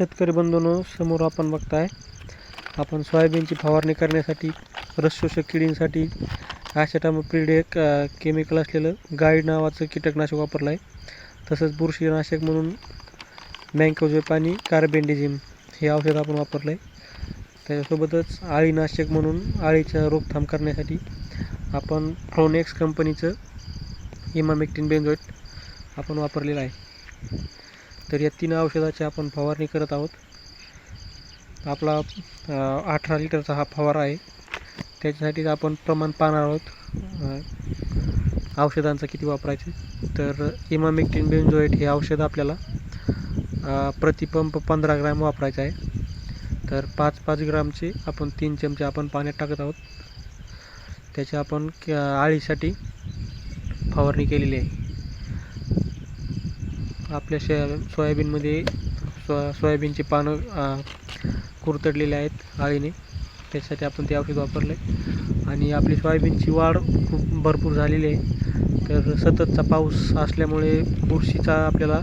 शेतकरी बंधूंनो समोर आपण बघताय आपण सोयाबीनची फवारणी करण्यासाठी रसशोषक किडींसाठी ॲशेटामोप्रिड एक केमिकल असलेलं गाईड नावाचं कीटकनाशक वापरलं आहे तसंच बुरशीनाशक म्हणून मँकोजेप आणि कार्बेंडिझिम हे औषध आपण वापरलं आहे त्याच्यासोबतच आळीनाशक म्हणून आळीचा रोकथाम करण्यासाठी आपण फ्रोनेक्स कंपनीचं इमामेक्टिन बेंझोएट आपण वापरलेलं आहे. तर या तीन औषधाची आपण फवारणी करत आहोत. आपला अठरा लिटरचा हा फवारा आहे. त्याच्यासाठी आपण प्रमाण पाहणार आहोत औषधांचा औषधांचं किती वापरायचे. तर इमामेक्टिन बेंझोएट हे औषध आपल्याला प्रतिपंप पंधरा ग्रॅम वापरायचं आहे. तर पाच पाच ग्रामचे आपण तीन चमचे आपण पाण्यात टाकत आहोत. त्याची आपण आळीसाठी फवारणी केलेली आहे. आपल्या शे सोयाबीनमध्ये सो सोयाबीनची पानं कुरतडलेले कुरतडलेली आहेत आळीने. त्याच्यासाठी आपण ते औषध वापरलं आहे आणि आपली सोयाबीनची वाढ खूप भरपूर झालेली आहे. तर सततचा पाऊस असल्यामुळे बुरशीचा आपल्याला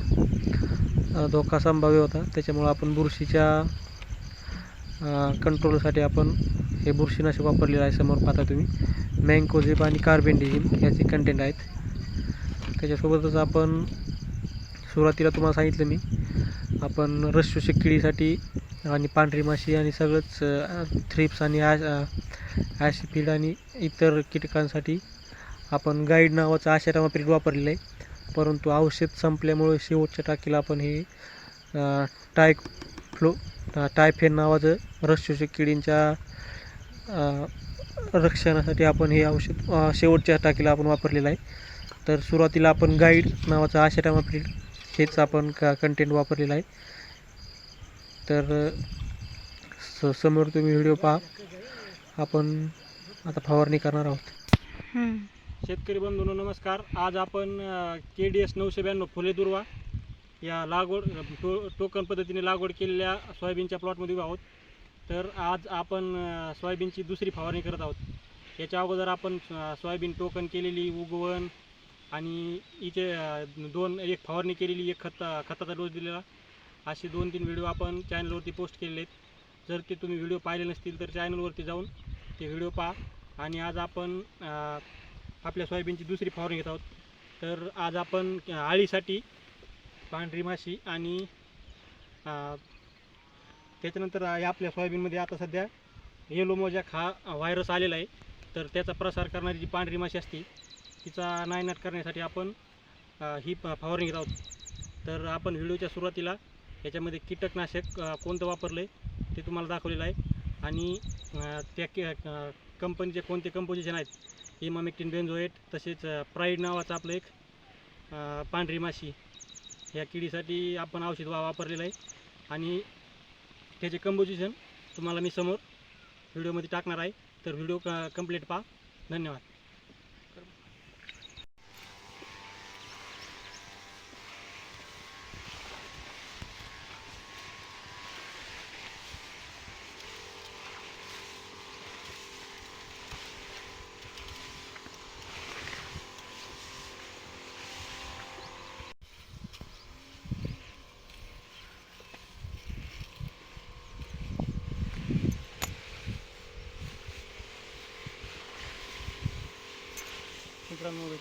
धोका संभाव्य होता. त्याच्यामुळं आपण बुरशीच्या कंट्रोलसाठी आपण हे बुरशीनाशक वापरलेलं आहे समोर पाहता तुम्ही. मँकोझिप आणि कार्बेंडिझिम याचे कंटेंट आहेत. त्याच्यासोबतच आपण सुरुवातीला तुम्हाला सांगितलं मी. आपण रसशोषक किडीसाठी आणि पांढरी माशी आणि सगळंच थ्रिप्स आणि ॲश ॲशिफिड आणि इतर कीटकांसाठी आपण गाईड नावाचं पीठ वापरलेलं आहे. परंतु औषध संपल्यामुळे शेवटच्या टाकीला आपण हे टाय फ्लो टायफेन नावाचं रसशोषक किडींच्या रक्षणासाठी आपण हे औषध शेवटच्या टाकीला आपण वापरलेलं आहे. तर सुरुवातीला आपण गाईड नावाचं आशाटामाप्रिड हेच आपण का कंटेंट वापरलेलं आहे. तर स समोर तुम्ही व्हिडिओ पहा. आपण आता फवारणी करणार आहोत. शेतकरी बंधूंनो नमस्कार. आज आपण के डी एस नऊशे ब्याण्णव फुले दुर्वा या लागवड टो टोकन पद्धतीने लागवड केलेल्या सोयाबीनच्या प्लॉटमध्ये उभे आहोत. तर आज आपण अ, सोयाबीनची दुसरी फवारणी करत आहोत. याच्या अगोदर आपण अ, सोयाबीन टोकन केलेली उगवण आणि इथे दोन एक फवारणी केलेली एक खत खताचा डोस दिलेला. असे दोन तीन व्हिडिओ आपण चॅनलवरती पोस्ट केलेले आहेत जर ते तुम्ही व्हिडिओ पाहिले नसतील तर चॅनलवरती जाऊन ते व्हिडिओ पहा. आणि आज आपण आपल्या सोयाबीनची दुसरी फवारणी घेत आहोत. तर आज आपण आळीसाठी पांढरी माशी आणि त्याच्यानंतर या आपल्या सोयाबीनमध्ये आता सध्या येलो मोजॅक हा व्हायरस आलेला आहे. तर त्याचा प्रसार करणारी जी पांढरी माशी असते तिचा नायनाट करण्यासाठी आपण ही प- फवारणी घेत आहोत. तर आपण व्हिडिओच्या सुरुवातीला याच्यामध्ये कीटकनाशक कोणतं वापरलं आहे ते तुम्हाला दाखवलेलं आहे. आणि त्या के कंपनीचे कोणते कंपोजिशन आहेत इमामेक्टिन बेन्झोएट तसेच प्राईड नावाचं आपलं एक पांढरी माशी ह्या किडीसाठी आपण औषध वा वापरलेलं आहे. आणि त्याचे कंपोजिशन तुम्हाला मी समोर व्हिडिओमध्ये टाकणार आहे. तर व्हिडिओ क कंप्लीट पहा. धन्यवाद. кранули.